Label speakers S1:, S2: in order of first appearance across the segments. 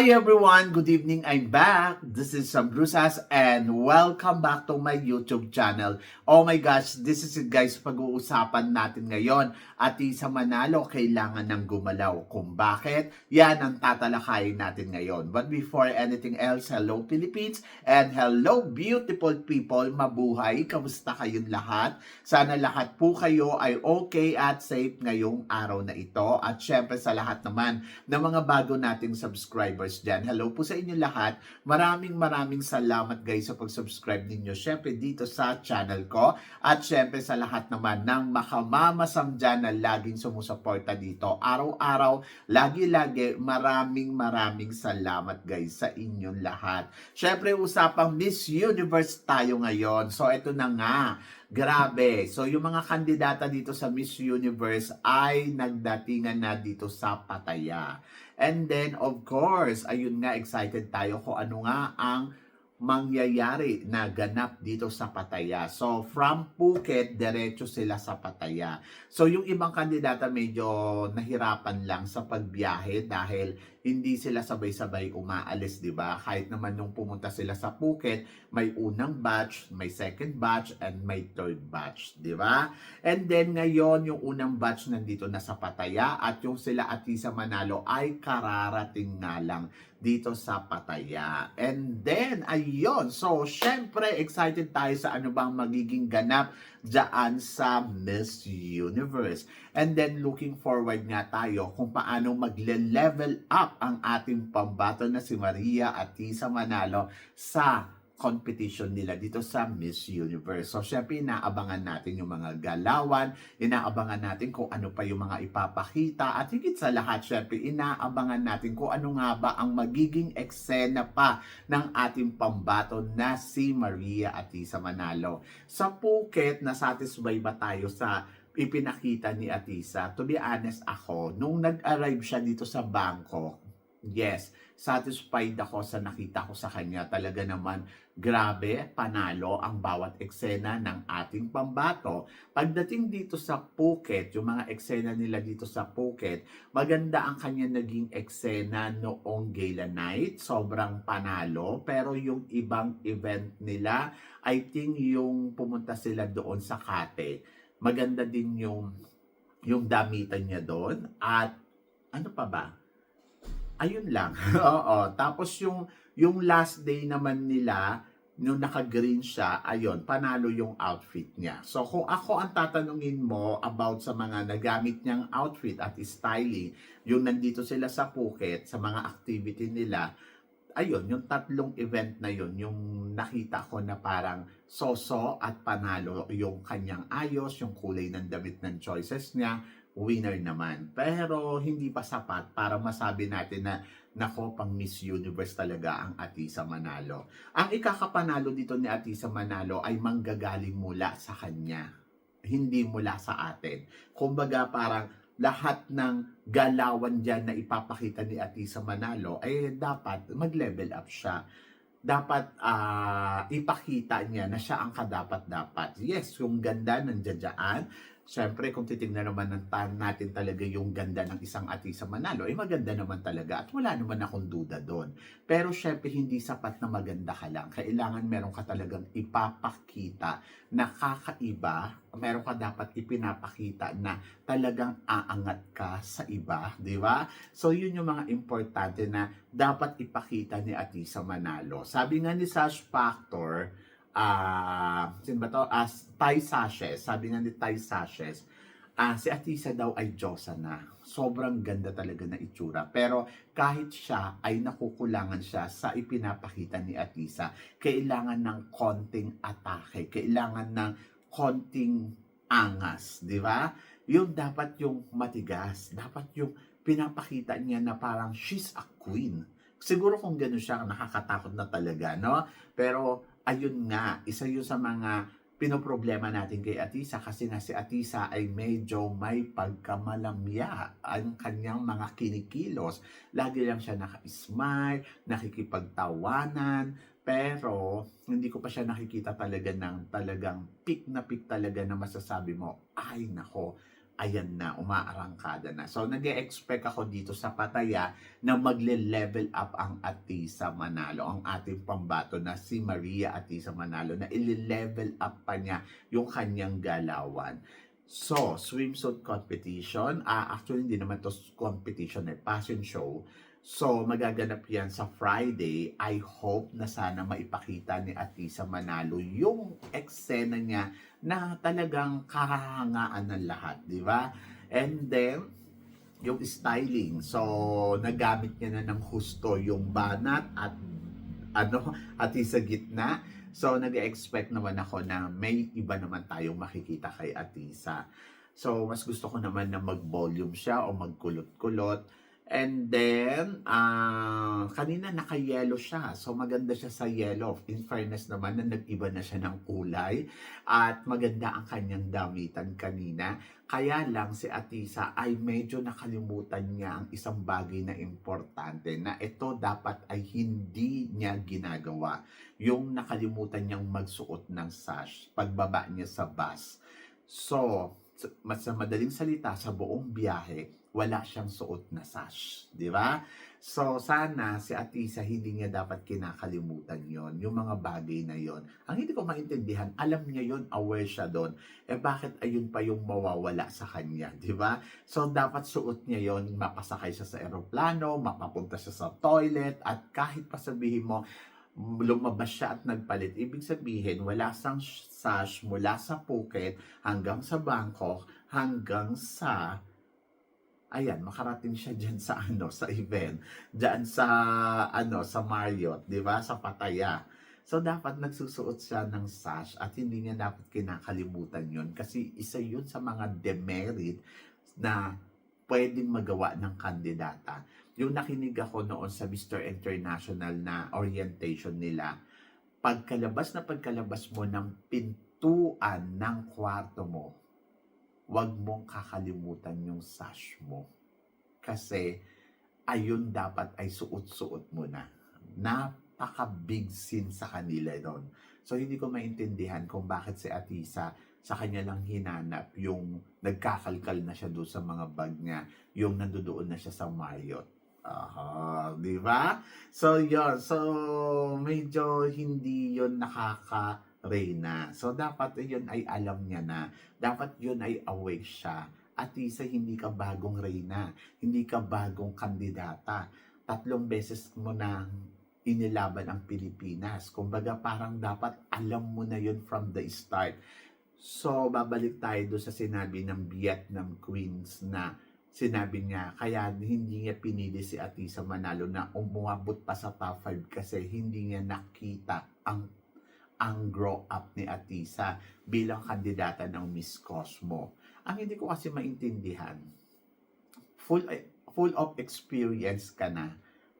S1: Hi everyone! Good evening! I'm back! This is Sam Brusas and welcome back to my YouTube channel. Oh my gosh, this is it guys, pag-uusapan natin ngayon. At sa Manalo, kailangan ng gumalaw. Kung bakit, yan ang tatalakayin natin ngayon. But before anything else, hello Philippines and hello beautiful people! Mabuhay! Kamusta kayong lahat? Sana lahat po kayo ay okay at safe ngayong araw na ito. At syempre sa lahat naman ng mga bago nating subscribers dyan. Hello po sa inyo lahat. Maraming maraming salamat guys sa pag-subscribe ninyo. Syempre dito sa channel ko. At syempre sa lahat naman ng makamamasam dyan na laging sumusuporta dito. Araw-araw, lagi-lagi, maraming maraming salamat guys sa inyong lahat. Syempre usapang Miss Universe tayo ngayon. So ito na nga. Grabe. So yung mga kandidata dito sa Miss Universe ay nagdatingan na dito sa Pataya. And then of course, ayun nga excited tayo kung ano nga ang mangyayari na ganap dito sa Pataya. So from Phuket, diretso sila sa Pataya. So yung ibang kandidata medyo nahirapan lang sa pagbiyahe dahil hindi sila sabay-sabay umaalis, di ba? Kahit naman nung pumunta sila sa Phuket, may unang batch, may second batch, and may third batch, di ba? And then ngayon, yung unang batch nandito na sa Pataya at yung sila Atisa Manalo ay kararating nga lang dito sa Pataya. And then, ayun. So, syempre, excited tayo sa ano bang magiging ganap dyan sa Miss Universe. And then, looking forward nga tayo kung paano magle-level up ang ating pambato na si Maria Atisa Manalo sa competition nila dito sa Miss Universe. So, syempre, inaabangan natin yung mga galawan, inaabangan natin kung ano pa yung mga ipapakita, at higit sa lahat, syempre, inaabangan natin kung ano nga ba ang magiging eksena pa ng ating pambato na si Maria Atisa Manalo. Sa Phuket, nasatisfy ba tayo sa ipinakita ni Atisa? To be honest ako, nung nag-arrive siya dito sa Bangkok, yes, satisfied ako sa nakita ko sa kanya. Talaga naman, grabe, panalo ang bawat eksena ng ating pambato. Pagdating dito sa Phuket, yung mga eksena nila dito sa Phuket, maganda ang kanya naging eksena noong Gala Night. Sobrang panalo. Pero yung ibang event nila, I think yung pumunta sila doon sa Kate, maganda din yung yung damitan niya doon at ano pa ba? Ayun lang. Oo. Tapos yung yung last day naman nila nung naka-green siya, ayun, panalo yung outfit niya. So kung ako ang tatanungin mo about sa mga nagamit niyang outfit at styling, yung nandito sila sa Phuket, sa mga activity nila, ayun, yung tatlong event na yun, yung nakita ko na parang soso at panalo yung kanyang ayos, yung kulay ng damit ng choices niya, winner naman. Pero hindi pa sapat para masabi natin na nako pang Miss Universe talaga ang Atisa Manalo. Ang ikakapanalo dito ni Atisa Manalo ay manggagaling mula sa kanya, hindi mula sa atin. Kumbaga parang lahat ng galawan dyan na ipapakita ni Atisa Manalo ay dapat mag-level up siya. Dapat ah, ipakita niya na siya ang kadapat-dapat. Yes, yung ganda ng dyan Siyempre, kung titingnan naman natin talaga yung ganda ng isang Atisa Manalo, ay maganda naman talaga at wala naman akong duda doon. Pero syempre, hindi sapat na maganda ka lang. Kailangan meron ka talagang ipapakita na kakaiba, meron ka dapat ipinapakita na talagang aangat ka sa iba, di ba? So, yun yung mga importante na dapat ipakita ni Atisa Manalo. Sabi nga ni Sash Factor, ah, uh, ba to? As uh, Thai Sashes, sabi nga ni Thai Sashes, ah, uh, si Atisa daw ay Diyosa na. Sobrang ganda talaga na itsura. Pero kahit siya ay nakukulangan siya sa ipinapakita ni Atisa, kailangan ng konting atake, kailangan ng konting angas, di ba? Yung dapat yung matigas, dapat yung pinapakita niya na parang she's a queen. Siguro kung gano'n siya, nakakatakot na talaga, no? Pero ayun nga, isa yun sa mga pinoproblema natin kay Atisa kasi na si Atisa ay medyo may pagkamalamya ang kanyang mga kinikilos. Lagi lang siya naka-smile, nakikipagtawanan, pero hindi ko pa siya nakikita talaga ng talagang pick na pick talaga na masasabi mo, ay nako, ayan na, umaarangkada na. So, nag expect ako dito sa Pataya na magle-level up ang Atisa Manalo, ang ating pambato na si Maria Atisa Manalo, na ili-level up pa niya yung kanyang galawan. So, swimsuit competition, ah actually hindi naman to competition, eh, fashion show. So, magaganap yan sa Friday. I hope na sana maipakita ni Atisa Manalo yung eksena niya na talagang kahangaan ng lahat, di ba? And then, yung styling. So, nagamit niya na ng husto yung banat at ano, at sa gitna. So, nag-expect naman ako na may iba naman tayong makikita kay Atisa. So, mas gusto ko naman na mag-volume siya o magkulot-kulot. And then, ah kanina naka-yellow siya. So, maganda siya sa yellow. In fairness naman, na nag-iba na siya ng kulay. At maganda ang kanyang damitan kanina. Kaya lang si Atisa ay medyo nakalimutan niya ang isang bagay na importante na ito dapat ay hindi niya ginagawa. Yung nakalimutan niyang magsuot ng sash pagbaba niya sa bus. So, mas madaling salita, sa buong biyahe, wala siyang suot na sash. Di ba? So, sana si Atisa hindi niya dapat kinakalimutan yon yung mga bagay na yon Ang hindi ko maintindihan, alam niya yon aware siya doon. Eh bakit ayun pa yung mawawala sa kanya, di ba? So, dapat suot niya yon mapasakay siya sa eroplano, mapapunta siya sa toilet, at kahit pa sabihin mo, lumabas siya at nagpalit. Ibig sabihin, wala sang sash mula sa Phuket hanggang sa Bangkok, hanggang sa ayan, makarating siya diyan sa ano, sa event, diyan sa ano, sa Marriott, 'di ba? Sa Pattaya. So dapat nagsusuot siya ng sash at hindi niya dapat kinakalimutan 'yon kasi isa 'yun sa mga demerit na pwedeng magawa ng kandidata. Yung nakinig ako noon sa Mr. International na orientation nila, pagkalabas na pagkalabas mo ng pintuan ng kwarto mo, wag mong kakalimutan yung sash mo. Kasi ayun dapat ay suot-suot mo na. Napaka-big sin sa kanila doon. So hindi ko maintindihan kung bakit si Atisa sa kanya lang hinanap yung nagkakalkal na siya doon sa mga bag niya, yung nandoon na siya sa Marriott. Aha, di ba? So, yon So, medyo hindi yon nakaka Reyna. So, dapat yun ay alam niya na. Dapat yun ay awake siya. At isa, hindi ka bagong Reyna. Hindi ka bagong kandidata. Tatlong beses mo na inilaban ang Pilipinas. Kumbaga, parang dapat alam mo na yun from the start. So, babalik tayo doon sa sinabi ng Vietnam Queens na sinabi niya, kaya hindi niya pinili si Atisa Manalo na umabot pa sa top 5 kasi hindi niya nakita ang ang grow up ni Atisa bilang kandidata ng Miss Cosmo. Ang hindi ko kasi maintindihan, full full of experience ka na,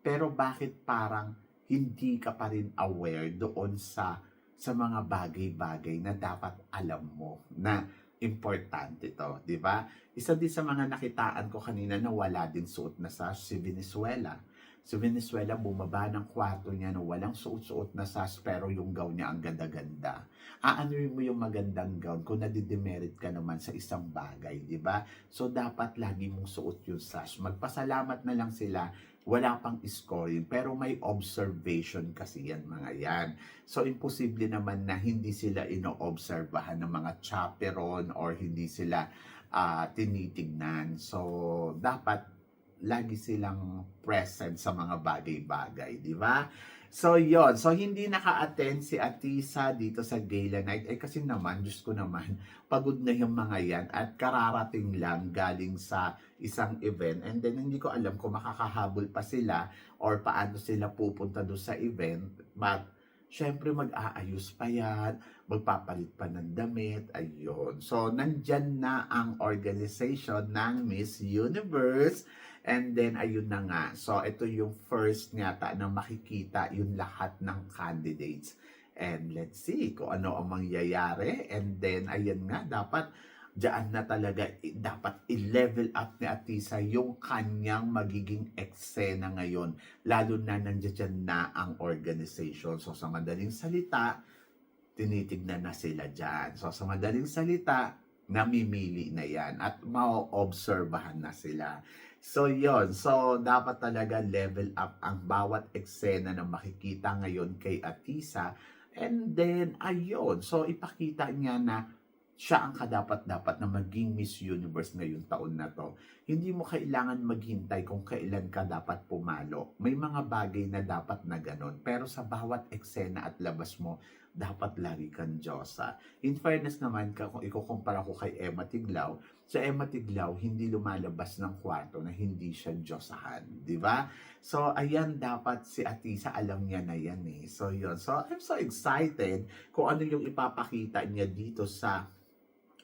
S1: pero bakit parang hindi ka pa rin aware doon sa sa mga bagay-bagay na dapat alam mo na importante to, di ba? Isa din sa mga nakitaan ko kanina na wala din suot na sa si Venezuela sa Venezuela, bumaba ng kwarto niya na walang suot-suot na sas pero yung gown niya ang ganda-ganda. Aanuin mo yung magandang gown kung nadidemerit ka naman sa isang bagay, di ba? So, dapat lagi mong suot yung sas. Magpasalamat na lang sila wala pang scoring, pero may observation kasi yan mga yan. So, imposible naman na hindi sila ino-obserbahan ng mga chaperon or hindi sila uh, tinitignan. So, dapat lagi silang present sa mga bagay-bagay, di ba? So, yon So, hindi naka-attend si Atisa dito sa gala night. Eh, kasi naman, Diyos ko naman, pagod na yung mga yan at kararating lang galing sa isang event. And then, hindi ko alam kung makakahabol pa sila or paano sila pupunta doon sa event. But, syempre mag-aayos pa yan, magpapalit pa ng damit, ayun. So, nandyan na ang organization ng Miss Universe And then, ayun na nga. So, ito yung first yata na makikita yung lahat ng candidates. And let's see kung ano ang mangyayari. And then, ayun nga, dapat diyan na talaga dapat i-level up ni Atisa yung kanyang magiging eksena ngayon. Lalo na nandiyan na ang organization. So, sa madaling salita, tinitignan na sila dyan. So, sa madaling salita, namimili na yan at maoobserbahan na sila. So yon so dapat talaga level up ang bawat eksena na makikita ngayon kay Atisa and then ayun, so ipakita niya na siya ang kadapat-dapat na maging Miss Universe ngayong taon na to. Hindi mo kailangan maghintay kung kailan ka dapat pumalo. May mga bagay na dapat na ganon. Pero sa bawat eksena at labas mo, dapat lagi kang Diyosa. In fairness naman, kung ikukumpara ko kay Emma Tiglaw, sa Emma Tiglaw, hindi lumalabas ng kwarto na hindi siya Diyosahan. Di ba? So, ayan, dapat si Atisa, alam niya na yan eh. So, yun. So, I'm so excited kung ano yung ipapakita niya dito sa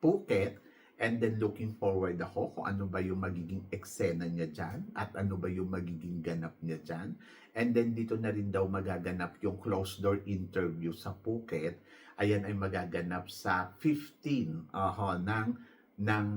S1: Phuket. And then looking forward ako kung ano ba yung magiging eksena niya dyan at ano ba yung magiging ganap niya dyan. And then dito na rin daw magaganap yung closed door interview sa Phuket. Ayan ay magaganap sa 15 oho, ng ng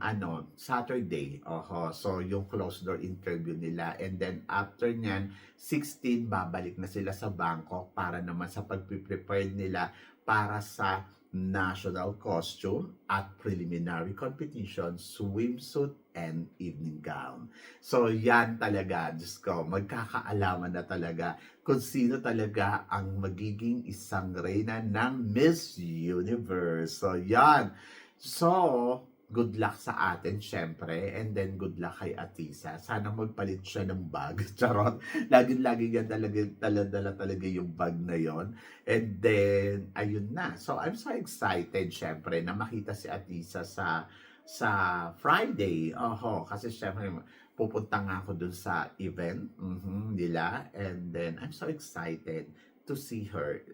S1: ano Saturday. Oho, so yung closed door interview nila and then after nyan 16 babalik na sila sa Bangkok para naman sa pagpe-prepare nila para sa national costume at preliminary competition, swimsuit and evening gown. So yan talaga, Diyos ko, magkakaalaman na talaga kung sino talaga ang magiging isang reyna ng Miss Universe. So yan. So, good luck sa atin, syempre. And then, good luck kay Atisa. Sana magpalit siya ng bag. Charot. Lagi-lagi niya talaga, dala-dala talaga yung bag na yon. And then, ayun na. So, I'm so excited, syempre, na makita si Atisa sa sa Friday. Oho, kasi syempre, pupunta nga ako dun sa event mhm, nila. And then, I'm so excited to see her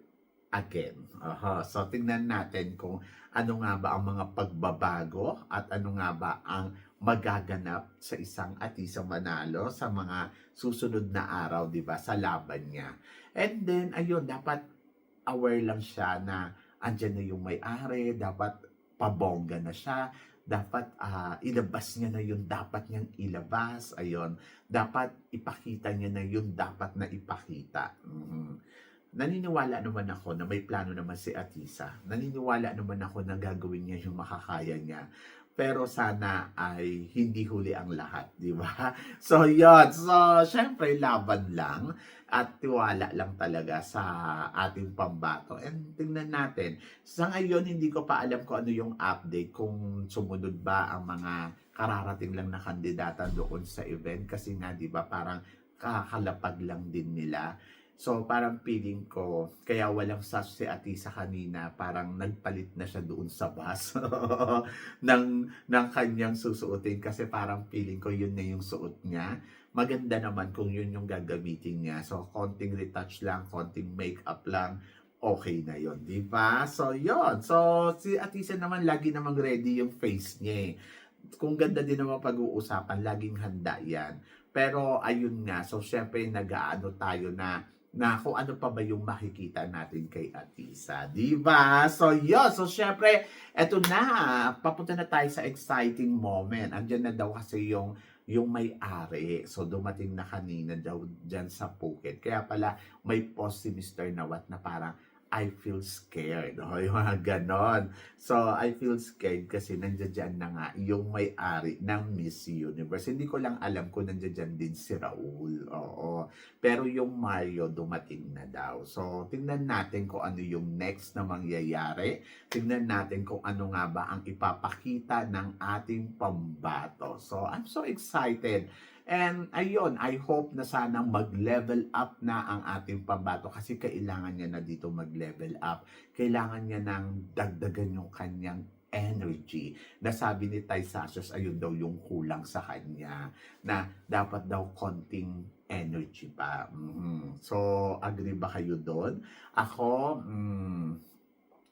S1: again. Aha. So, tingnan natin kung ano nga ba ang mga pagbabago at ano nga ba ang magaganap sa isang Atisa Manalo sa mga susunod na araw, di ba, sa laban niya. And then, ayun, dapat aware lang siya na andyan na yung may-ari, dapat pabongga na siya, dapat ah, ilabas niya na yung dapat niyang ilabas, ayun, dapat ipakita niya na yung dapat na ipakita. Mhm naniniwala naman ako na may plano naman si Atisa. Naniniwala naman ako na gagawin niya yung makakaya niya. Pero sana ay hindi huli ang lahat, di ba? So, yun. So, syempre, laban lang at tiwala lang talaga sa ating pambato. And tingnan natin. Sa ngayon, hindi ko pa alam kung ano yung update, kung sumunod ba ang mga kararating lang na kandidata doon sa event. Kasi nga, di ba, parang kakalapag lang din nila. So, parang feeling ko, kaya walang sas si Atisa kanina, parang nagpalit na siya doon sa bus ng, ng kanyang susuotin kasi parang feeling ko yun na yung suot niya. Maganda naman kung yun yung gagamitin niya. So, konting retouch lang, konting makeup lang, okay na yon di ba? So, yon So, si Atisa naman, lagi namang ready yung face niya eh. Kung ganda din naman pag-uusapan, laging handa yan. Pero, ayun nga, so syempre, nag-aano tayo na na kung ano pa ba yung makikita natin kay Atisa. Di ba? So, yun. So, syempre, eto na. Papunta na tayo sa exciting moment. Andiyan na daw kasi yung yung may-ari. So, dumating na kanina daw dyan sa Phuket. Kaya pala, may post si Mr. Nawat na parang, I feel scared. O, yung mga ganon. So, I feel scared kasi nandiyan na nga yung may-ari ng Miss Universe. Hindi ko lang alam kung nandiyan din si Raul. Oo. Pero yung Mario dumating na daw. So, tingnan natin kung ano yung next na mangyayari. Tingnan natin kung ano nga ba ang ipapakita ng ating pambato. So, I'm so excited. And ayun, I hope na sana mag-level up na ang ating pambato kasi kailangan niya na dito mag-level up. Kailangan niya nang dagdagan yung kanyang energy. Nasabi ni Ty Sasos, ayun daw yung kulang sa kanya. Na dapat daw konting energy pa. Mhm. So, agree ba kayo doon? Ako, mm,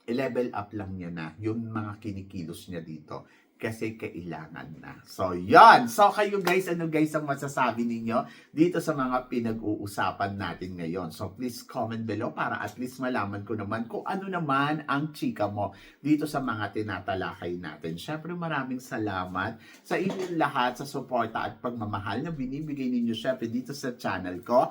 S1: i-level up lang niya na yung mga kinikilos niya dito kasi kailangan na. So, yon So, kayo guys, ano guys ang masasabi ninyo dito sa mga pinag-uusapan natin ngayon? So, please comment below para at least malaman ko naman kung ano naman ang chika mo dito sa mga tinatalakay natin. Syempre, maraming salamat sa inyong lahat sa suporta at pagmamahal na binibigay ninyo syempre dito sa channel ko.